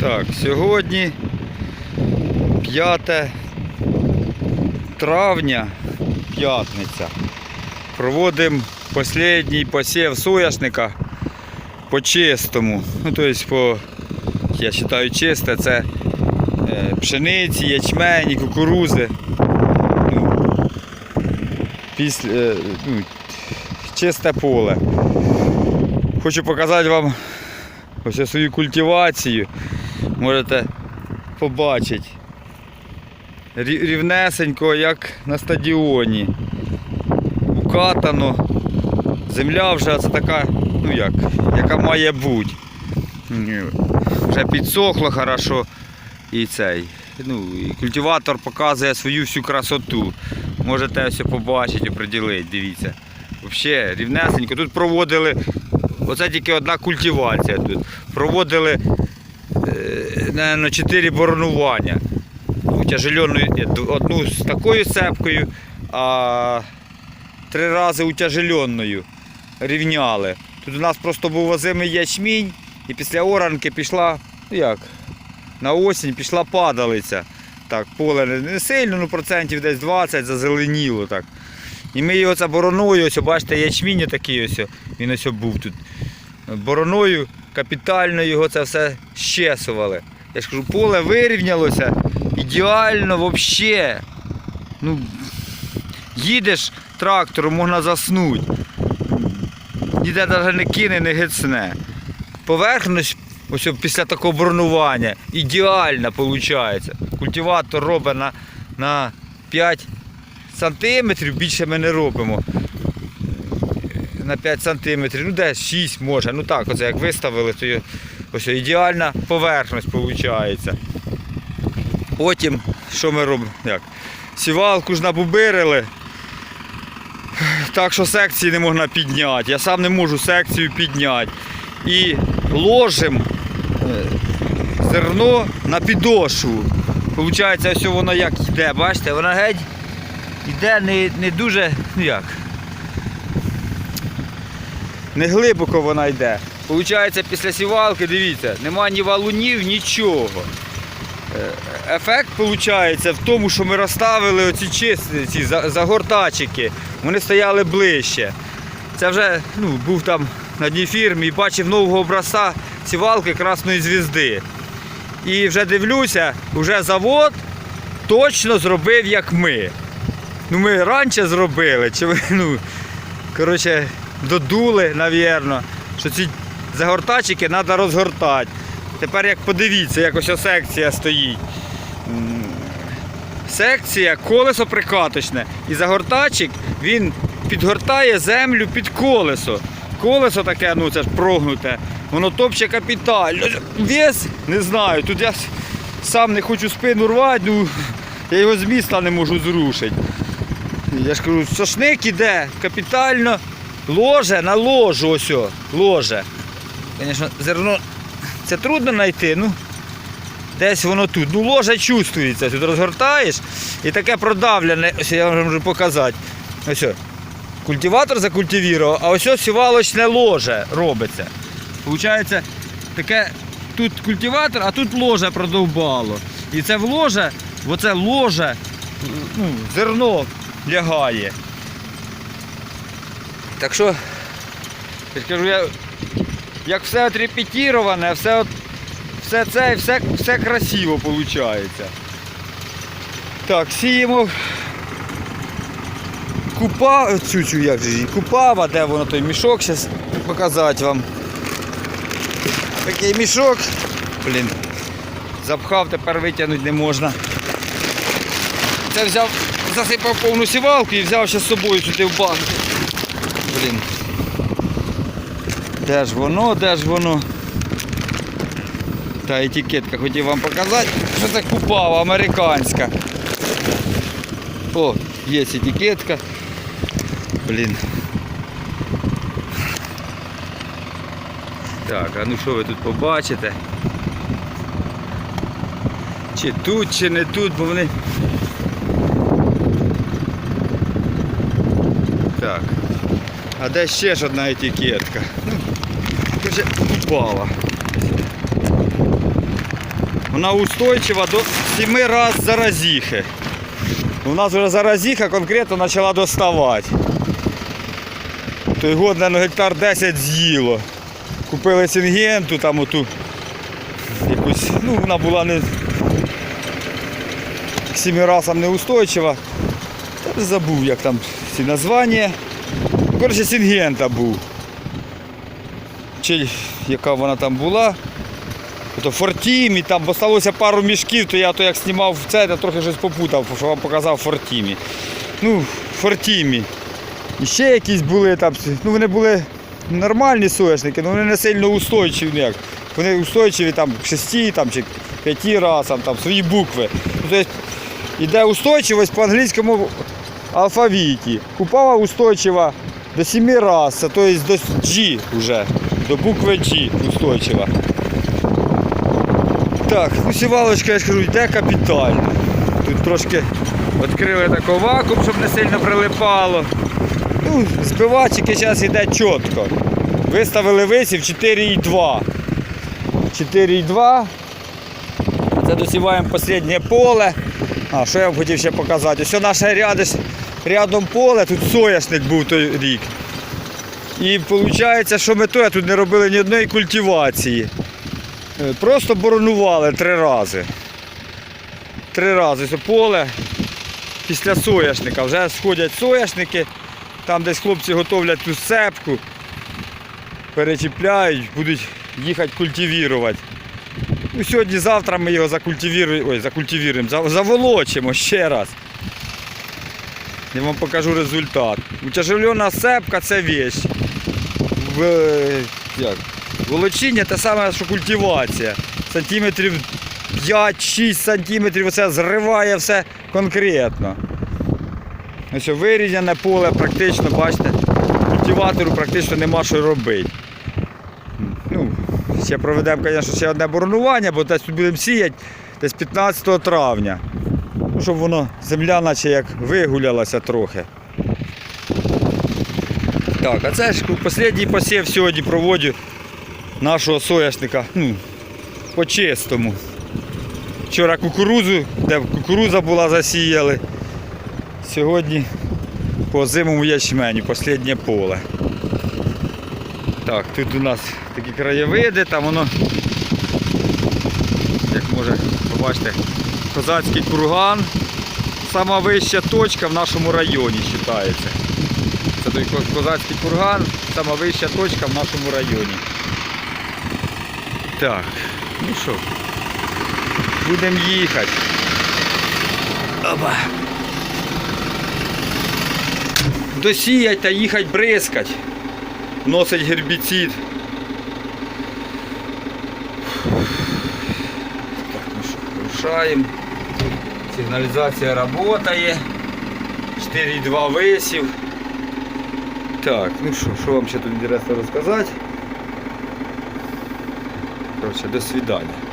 Так, сьогодні 5 травня, п'ятниця. Проводимо останній посів соняшника по чистому. Ну, тобто, по, я вважаю, чисте це е, пшениці, ячмені, кукурузи. Ну, після, е, ну, чисте поле. Хочу показати вам ось свою культивацію. Можете побачити. Рівнесенько, як на стадіоні. Укатано. Земля вже це така, ну як, яка має бути. Вже підсохло хорошо. І цей. Ну, і культиватор показує свою всю красоту. Можете ось побачити, приділити, дивіться. Взагалі, рівнесенько. Тут проводили, оце тільки одна культивація тут. Проводили е, наверно, 4 боронування. Одну з такою цепкою, а три рази утяжеленою рівняли. Тут у нас просто був озимий ячмінь, і після оранки пішла, ну як, на осінь пішла падалиця. Так, поле не сильно, ну процентів десь 20 зазеленіло так. І ми його це бороною, ось бачите, ячмінь такий ось, він ось був тут. Бороною капітально його це все щесували. Я ж кажу, поле вирівнялося ідеально взагалі. Ну, їдеш трактором, можна заснути. Ніде навіть не кине, не гицне. Поверхність ось після такого бронування ідеальна виходить. Культиватор робить на, на 5 сантиметрів, більше ми не робимо. На 5 сантиметрів, ну десь 6 може. Ну так, оце як виставили, то ось ідеальна поверхність виходить. Потім, що ми робимо? Як? Сівалку ж набубирили. Так що секції не можна підняти. Я сам не можу секцію підняти. І ложимо е, зерно на підошву. Получається, ось воно як йде, бачите, воно геть йде не, не дуже, ну як. Не глибоко вона йде. Получається, після сівалки, дивіться, нема ні валунів, нічого. Е, Ефект виходить в тому, що ми розставили оці чисті, ці загортачики. Вони стояли ближче. Це вже ну, був там на одній фірмі і бачив нового образця сівалки Красної звізди. І вже дивлюся, вже завод точно зробив, як ми. Ну, ми раніше зробили, чи ви, ну, коротше, додули, навірно, що ці загортачики треба розгортати. Тепер як подивіться, як ось секція стоїть. Секція колесо прикаточне. І загортачик він підгортає землю під колесо. Колесо таке, ну це ж прогнуте, воно топче капітально. Вес, не знаю, тут я сам не хочу спину рвати, ну я його з міста не можу зрушити. Я ж кажу, сошник іде капітально, ложе на ложу ось, о, ложе. Звісно, зерно це трудно знайти, ну десь воно тут. Ну ложа чувствується, тут розгортаєш і таке продавлене, ось я вам можу показати. Ось. о, Культиватор закультивував, а ось ось сівалочне ложе робиться. Получається, таке тут культиватор, а тут ложе продовбало. І це в ложе, оце ложе, ну, зерно лягає. Так що, я ж кажу, я, як все от репетіроване, все, от, все це і все, все красиво виходить. Так, сіємо купа, цю, цю як же купава, де воно той мішок, зараз показати вам. Такий мішок. Блін. Запхав, тепер витягнути не можна. Це взяв, засипав повну сівалку і взяв ще з собою сюди в банку. Блін. Де ж воно, де ж воно? Та етикетка хотів вам показати, що це купава американська. О, є етикетка. Блін. Так, а ну що ви тут побачите? Чи тут, чи не тут, бо вони. Так. А де ще ж одна етикетка? Ну, вже упала. вона устойчива до 7 разів заразіхи. У нас вже заразіха конкретно почала доставати. Той год, наверное, гектар 10 з'їло. Купили сінгенту, там оту якусь, ну вона була не семи разам неустойчива. Забув, як там ці названня. Ну, Коротше, сінгента був. Чи яка вона там була. То Фортімі, там осталося пару мішків, то я то як знімав це, то трохи щось попутав, що вам показав Фортімі. Ну, Фортімі. І ще якісь були там, ну вони були нормальні соняшники, але вони не сильно устойчиві. ну, Як. Вони устойчиві там шести там, чи п'яти разам, там свої букви. Ну, тобто, іде устойчивість по англійському алфавіті. Купава устойчива до 7 разів, тобто до G вже, до букви G устойчива. Так, ну сівалочка, я ж кажу, йде капітально. Тут трошки відкрили таку вакуум, щоб не сильно прилипало. Ну, збивачики зараз йде чітко. Виставили висів 4,2. 4,2. Це досіваємо останнє поле. А, що я вам хотів ще показати? Ось наше ряди, рядом поле, тут соняшник був той рік. І виходить, що ми то тут не робили ні одної культивації. Е, Просто боронували три рази. Три рази це поле після соняшника. Вже сходять соняшники, там десь хлопці готовлять ту сцепку, перечіпляють, будуть їхати культивірувати. Ну, сьогодні-завтра ми його закультивіруємо, ой, закультивіруємо, заволочимо ще раз. Я вам покажу результат. Утяжелена сцепка це вещь. В, як? Волочіння те саме, що культивація. Сантиметрів 5-6 сантиметрів це зриває все конкретно. Ось вирівняне поле практично, бачите, культиватору практично нема що робити. Ну, ще проведемо, звісно, ще одне боронування, бо десь будемо сіяти десь 15 травня. Ну, щоб воно, земля наче як вигулялася трохи. Так, а це ж останній посів сьогодні проводжу нашого соняшника. Ну, по-чистому. Вчора кукурузу, де кукуруза була засіяли. Сьогодні по зимовому ячменю, останнє поле. Так, тут у нас такі краєвиди, там воно, як може побачите, козацький курган. Сама вища точка в нашому районі вважається. Це той козацький курган, сама вища точка в нашому районі. Так, ну що, будемо їхати. Опа. Досіять та їхати бризкать. Носить гербіцид. Так, ну що, рушаємо. Сигналізація працює. 4,2 висів. Так, ну що, що вам ще тут інтересно розказати? Коротше, до свидання.